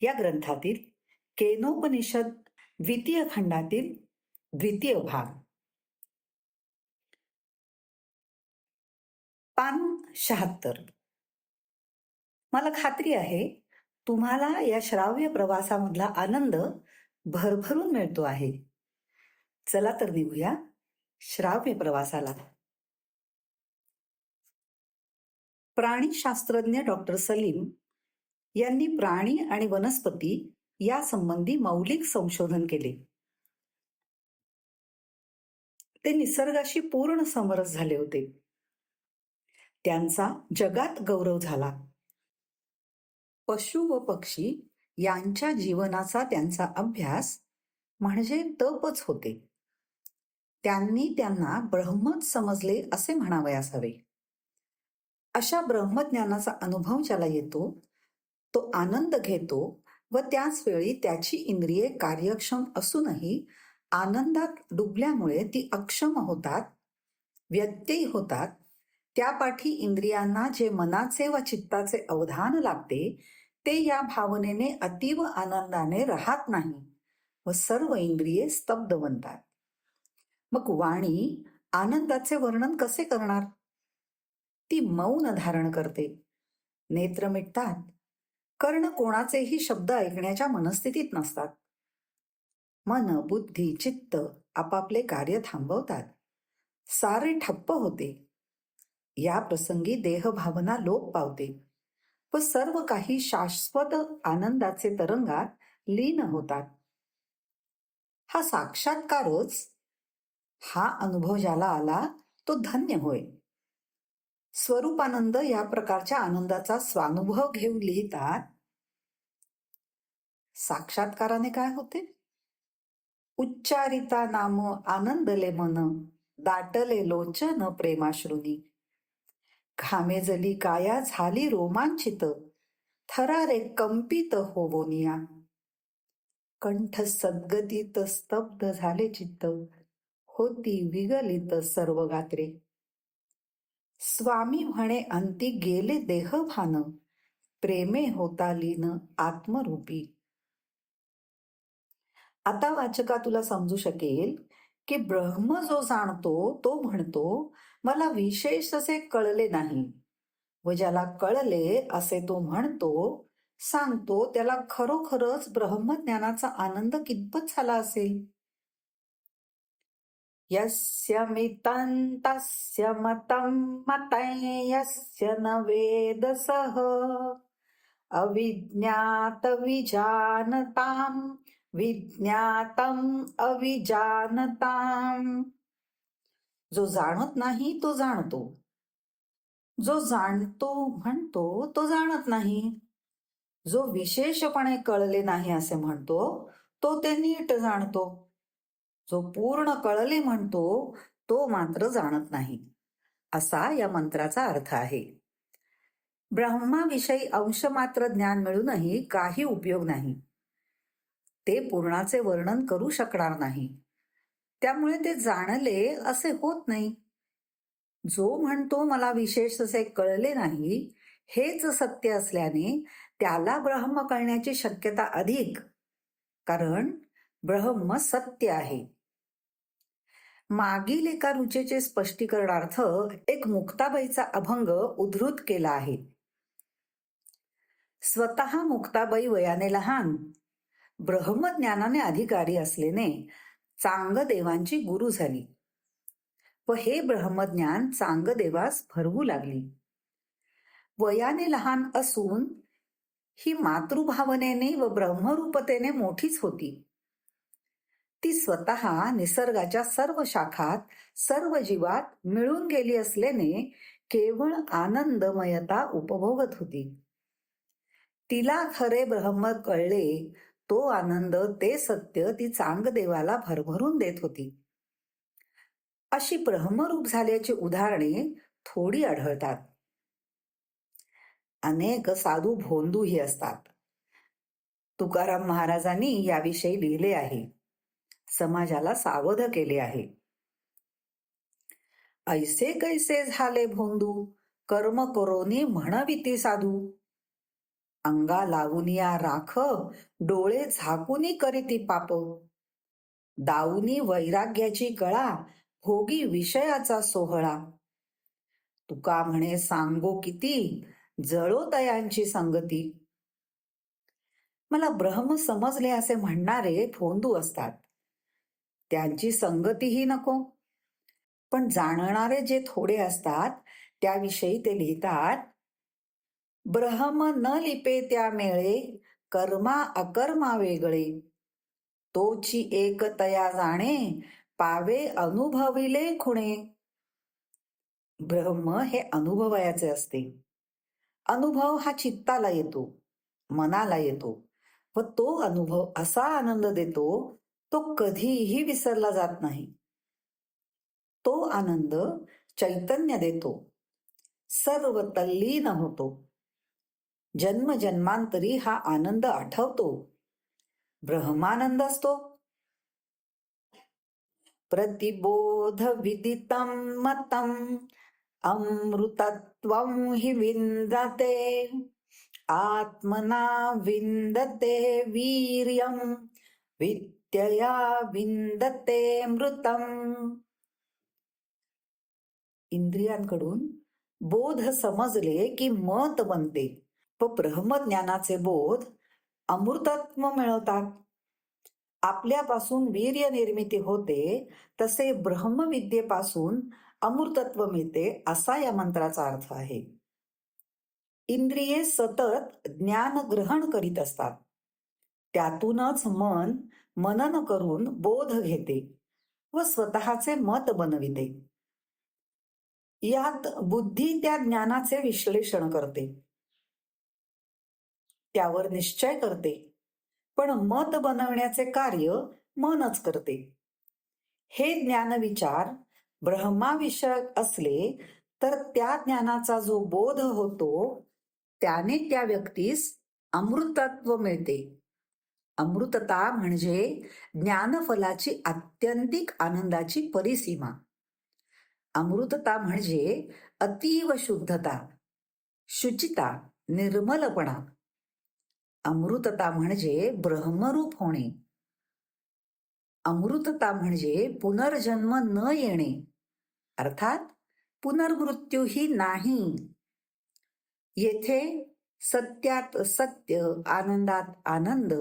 या ग्रंथातील केनोपनिषद द्वितीय खंडातील द्वितीय भाग. पान शहात्तर. मला खात्री आहे तुम्हाला या श्राव्य प्रवासामधला आनंद भरभरून मिळतो आहे. चला तर निघूया श्राव्य प्रवासाला. प्राणीशास्त्रज्ञ डॉक्टर सलीम यांनी प्राणी आणि वनस्पती या संबंधी मौलिक संशोधन केले. ते निसर्गाशी पूर्ण समरस झाले होते. त्यांचा जगात गौरव झाला. पशु व पक्षी यांच्या जीवनाचा त्यांचा अभ्यास म्हणजे तपच होते. त्यांनी त्यांना ब्रह्मच समजले असे म्हणावे असावे. अशा ब्रह्मज्ञानाचा अनुभव ज्याला येतो तो आनंद घेतो व त्याच वेळी त्याची इंद्रिये कार्यक्षम असूनही आनंदात डुबल्यामुळे ती अक्षम होतात व्यत्यय होतात. त्यापाठी इंद्रियांना जे मनाचे व चित्ताचे अवधान लागते ते या भावनेने अतीव आनंदाने राहत नाही व सर्व इंद्रिये स्तब्ध बनतात. मग वाणी आनंदाचे वर्णन कसे करणार? ती मौन धारण करते. नेत्र मिटतात कर्ण कोणाचेही शब्द ऐकण्याच्या मनस्थितीत नसतात. मन बुद्धी चित्त आपापले कार्य थांबवतात. सारे ठप्प होते. या प्रसंगी देहभावना लोप पावते व सर्व काही शाश्वत आनंदाचे तरंगात लीन होतात. हा साक्षात्कारच हा अनुभव ज्याला आला तो धन्य होय. स्वरूपानंद या प्रकारच्या आनंदाचा स्वानुभव घेऊन लिहितात साक्षात्काराने काय होते? उच्चारिता नाम आनंदले मन दाटले लोचन प्रेमाश्रुनी. घामे जली काया झाली रोमांचित थरारे कंपित होवोनिया कंठ सद्गतीत स्तब्ध झाले चित्त होती विगलित सर्व गात्रे स्वामी म्हणे अंती गेले देह भान प्रेमे होता लीन आत्मरूपी. आता वाचका तुला समजू शकेल की ब्रह्म जो जाणतो तो म्हणतो मला विशेष असे कळले नाही. व ज्याला कळले असे तो म्हणतो सांगतो त्याला खरोखरच ब्रह्मज्ञानाचा आनंद कितपत झाला असेल? यस्य मितं मतं मतं यस्य न वेदसः। अविज्ञात विजानताम् विज्ञातम अविजानताम। जो जाणत नाही तो जाणतो. जो जाणतो म्हणतो तो जाणत नाही. जो विशेषपणे कळले नाही असे म्हणतो तो ते नीट जाणतो. जो पूर्ण कळले म्हणतो तो मात्र जाणत नाही. असा या मंत्राचा अर्थ आहे. ब्रह्माविषयी अंश मात्र ज्ञान मिळूनही काही उपयोग नाही. ते पूर्णाचे वर्णन करू शकणार नाही. त्यामुळे ते जाणले असे होत नाही. जो म्हणतो मला विशेष असे कळले नाही हेच सत्य असल्याने त्याला ब्रह्म कळण्याची शक्यता अधिक कारण ब्रह्म सत्य आहे. मागील एका रुचेचे स्पष्टीकरणार्थ एक मुक्ताबाईचा अभंग उद्धृत केला आहे. स्वतः मुक्ताबाई वयाने लहान ब्रह्मज्ञानाने अधिकारी असलेने चांगदेवांची गुरु झाली. व हे ब्रह्मज्ञान चांगदेवास भरवू लागली. वयाने लहान असून ही मातृभावनेने व ब्रह्मरूपतेने मोठीच होती. ती स्वतः निसर्गाच्या सर्व शाखात सर्व जीवात मिळून गेली असल्याने केवळ आनंदमयता उपभोगत होती. तिला खरे ब्रह्म कळले तो आनंद ते सत्य ती चांगदेवाला भरभरून देत होती. अशी ब्रह्मरूप झाल्याची उदाहरणे थोडी आढळतात. अनेक साधू भोंदूही असतात. तुकाराम महाराजांनी याविषयी लिहिले आहे. समाजाला सावध केले आहे. ऐसे कैसे झाले भोंदू? कर्म करोनी म्हणविती साधू. अंगा लावून या राख डोळे झाकुनी करीती पाप. दाऊनी वैराग्याची कळा भोगी विषयाचा सोहळा. तुका म्हणे सांगो किती? जळो तयांची संगती. मला ब्रह्म समजले असे म्हणणारे फोंदू असतात. त्यांची संगतीही नको. पण जाणणारे जे थोडे असतात त्याविषयी ते लिहितात. ब्रह्म न लिपे त्या मेळे कर्मा अकर्मा वेगळे. तोची एक तया जाणे पावे अनुभविले खुणे. ब्रह्म हे अनुभवायचे असते. अनुभव हा चित्ताला येतो मनाला येतो व तो अनुभव असा आनंद देतो तो कधीही विसरला जात नाही. तो आनंद चैतन्य देतो. सर्व तल्लीन होतो. जन्म जन्मांतरी हा आनंद आठवतो. ब्रह्मानंद असतो. प्रतिबोध विदितं मतं अमृतत्वं हि विन्दते आत्मना विन्दते वीर्यं विद्यया विन्दते मृतम इंद्रियांकडून बोध समजले की मत बनते. व ब्रह्मज्ञानाचे बोध अमृतत्व मिळवतात आपल्यापासून वीर्य निर्मिती होते तसे ब्रह्मविद्येपासून अमृतत्व मिळते असा या मंत्राचा अर्थ आहे. इंद्रिये सतत ज्ञान ग्रहण करीत असतात. त्यातूनच मन मनन करून बोध घेते व स्वतःचे मत बनविते. यात बुद्धी त्या ज्ञानाचे विश्लेषण करते. त्यावर निश्चय करते. पण मत बनवण्याचे कार्य मनच करते. हे ज्ञानविचार ब्रह्माविषयक असले तर त्या ज्ञानाचा जो बोध होतो त्याने त्या व्यक्तीस अमृतत्व मिळते. अमृतता म्हणजे ज्ञानफलाची आत्यंतिक आनंदाची परिसीमा. अमृतता म्हणजे अतीव शुद्धता शुचिता निर्मलपणा. अमृतता म्हणजे ब्रह्मरूप होणे. अमृतता म्हणजे पुनर्जन्म न येणे. अर्थात पुनर्मृत्यूही नाही. येथे सत्यात सत्य आनंदात आनंद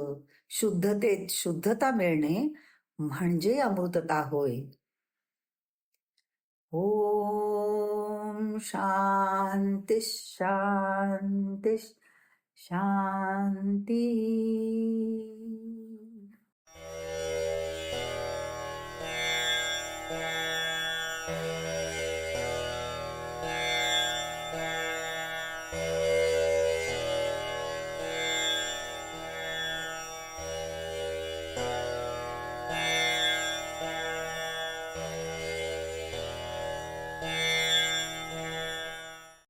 शुद्धतेत शुद्धता मिळणे म्हणजे अमृतता होय. ओम शांती शांती शांती।